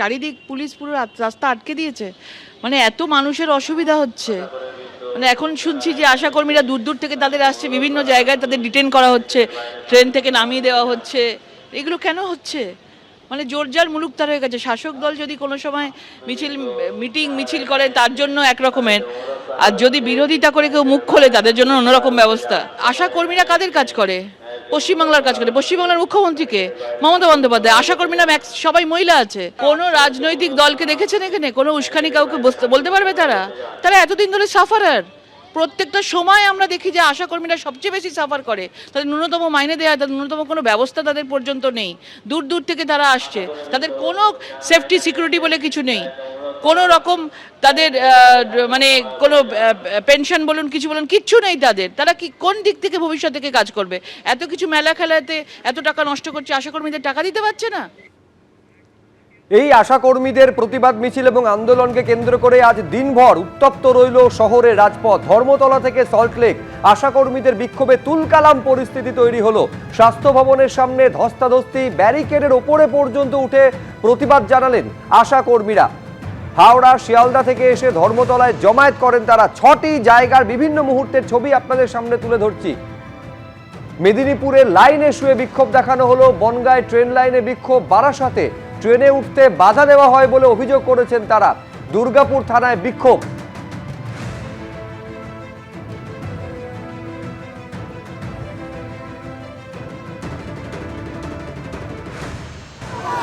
চারিদিক পুলিশ পুরো রাস্তা আটকে দিয়েছে। মানে এত মানুষের অসুবিধা হচ্ছে। মানে এখন শুনছি যে আশাকর্মীরা দূর দূর থেকে তাদের আসছে, বিভিন্ন জায়গায় তাদের ডিটেন করা হচ্ছে ট্রেন থেকে নামিয়ে দেওয়া হচ্ছে। এগুলো কেন হচ্ছে? মানে জোর জোরজার মুলুক তার হয়ে গেছে। শাসক দল যদি কোনো সময় মিছিল মিটিং মিছিল করে, তার জন্য এক রকমের আর যদি বিরোধিতা করে কেউ মুখ খোলে, তাদের জন্য অন্যরকম ব্যবস্থা। আশা কর্মীরা কাদের কাজ করে? পশ্চিমবাংলার কাজ করে। পশ্চিমবাংলার মুখ্যমন্ত্রীকে মমতা বন্দ্যোপাধ্যায় আশা কর্মীরা ম্যাক্স সবাই মহিলা আছে। কোনো রাজনৈতিক দলকে দেখেছেন এখানে? কোনো উস্কানি কাউকে বলতে পারবে তারা? তারা এতদিন ধরে সাফারার। প্রত্যেকটা সময় আমরা দেখি যে আশা কর্মীরা সবচেয়ে বেশি সাফার করে। তাদের ন্যূনতম মাইনে দেওয়া তাদের ন্যূনতম কোনো ব্যবস্থা তাদের পর্যন্ত নেই। দূর দূর থেকে তারা আসছে। তাদের কোনো সেফটি সিকিউরিটি বলে কিছু নেই। কোনো রকম তাদের মানে কোনো পেনশন বলুন, কিছু বলুন, কিচ্ছু নেই তাদের। তারা কি কোন দিক থেকে ভবিষ্যৎ থেকে কাজ করবে? এত কিছু মেলা খেলাতে এত টাকা নষ্ট করছে আশা কর্মীদের টাকা দিতে পারছে না? এই আশাকর্মীদের প্রতিবাদ মিছিল এবং আন্দোলনকে কেন্দ্র করে আজ দিনভর উত্তপ্ত রইল শহরের রাজপথ। ধর্মতলা থেকে সল্টলেক আশাকর্মীদের বিক্ষোভে তুলকালাম পরিস্থিতি তৈরি হলো। স্বাস্থ্য ভবনের সামনে ধস্তাধস্তি, ব্যারিকেডের ওপরে পর্যন্ত উঠে প্রতিবাদ জানালেন আশাকর্মীরা। হাওড়া, শিয়ালদা থেকে এসে ধর্মতলায় জমায়েত করেন তারা। ছটি জায়গার বিভিন্ন মুহূর্তের ছবি আপনাদের সামনে তুলে ধরছি। মেদিনীপুরে লাইনে শুয়ে বিক্ষোভ দেখানো হলো। বনগায় ট্রেন লাইনে বিক্ষোভ বারাসাতে। ট্রেনে উঠতে বাধা দেওয়া হয় বলে অভিযোগ করেছেন তারা। দুর্গাপুর থানায় বিক্ষোভ।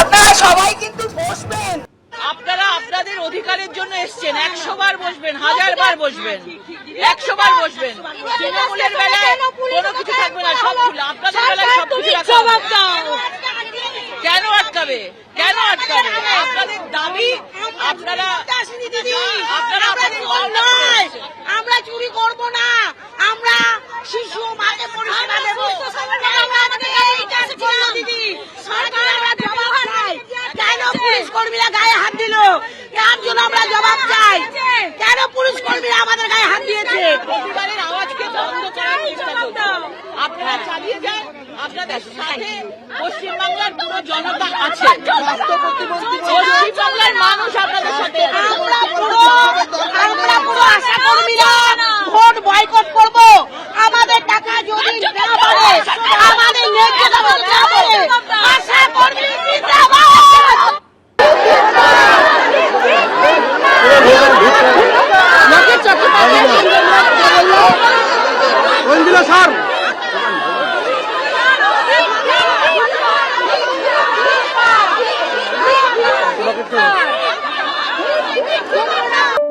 আপনারা সবাই অধিকারের জন্য এসছেন একশো বার বসবেন হাজার বার বসবেন একশো বার বসবেন। তৃণমূলের বেলায় কোনো কিছু থাকবে না সব আপনাদের বেলায় সব কিছু। কেন আটকাবে? কেন আটকাবে? আপনাদের দাবি আপনারা আপনারা আমরা আপনাদের চোর নয় আমরা চুরি করব না। আমরা শিশু মাকে পরিষেবা দেব। আমরা আমাদের এইটা ছিল দিদি সরকার আমরা জবাব চাই কেন পুলিশ কর্মীরা গায়ে হাত দিল? তার জন্য আমরা জবাব চাই। কেন পুলিশ কর্মীরা আমাদের গায়ে হাত দিয়েছে? প্রতিবারের আওয়াজকে বন্ধ করার চেষ্টা করছেন আপনারা চালিয়ে যান আপনাদের সাথে পশ্চিমবাংলার পুরো জনতা আছে। পশ্চিমবাংলার মানুষ আপনাদের সাথে আছে। আমরা পুরো আমরা পুরো আশা কর্মীরা ভোট বয়কট করব আমাদের টাকা যদি না পারে আমাদের ন্যায্য দাবি না পারে আশা কর্মী জিন্দাবাদ